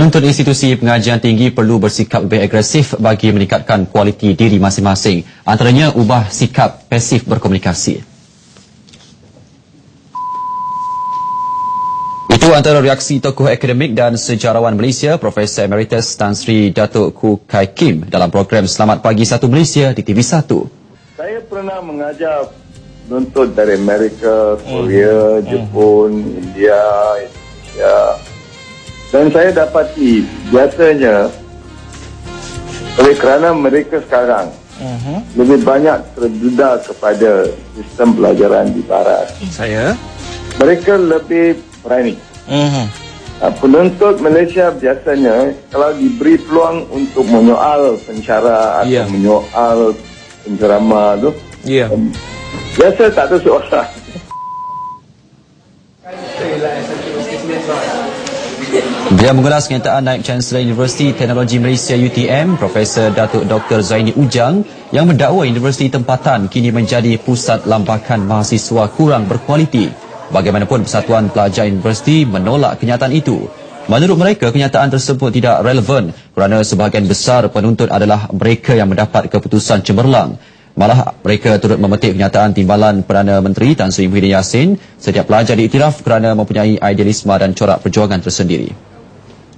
Penuntut institusi pengajian tinggi perlu bersikap lebih agresif bagi meningkatkan kualiti diri masing-masing. Antaranya ubah sikap pasif berkomunikasi. Itu antara reaksi tokoh akademik dan sejarawan Malaysia, Profesor Emeritus Tan Sri Datuk Ku Kai Kim dalam program Selamat Pagi Satu Malaysia di TV1. Saya pernah mengajar penuntut dari Amerika, Korea, Hmm. Jepun, India, Indonesia. Dan saya dapati biasanya oleh kerana mereka sekarang Mhm. lebih banyak terdedah kepada sistem pelajaran di barat. Saya. Mereka lebih berani. Mhm. Uh, Penuntut Malaysia biasanya kalau diberi peluang untuk menyoal pencara atau Ya. menyoal penceramah tu, Ya. um, biasa tak ada soalan. Dia mengulas kenyataan Naib Chancellor Universiti Teknologi Malaysia UTM, Profesor Datuk Dr. Zaini Ujang yang mendakwa Universiti Tempatan kini menjadi pusat lambakan mahasiswa kurang berkualiti. Bagaimanapun Persatuan Pelajar Universiti menolak kenyataan itu. Menurut mereka, kenyataan tersebut tidak relevan kerana sebahagian besar penuntut adalah mereka yang mendapat keputusan cemerlang. Malah mereka turut memetik kenyataan timbalan Perdana Menteri Tan Sri Muhyiddin Yassin setiap pelajar diiktiraf kerana mempunyai idealisme dan corak perjuangan tersendiri.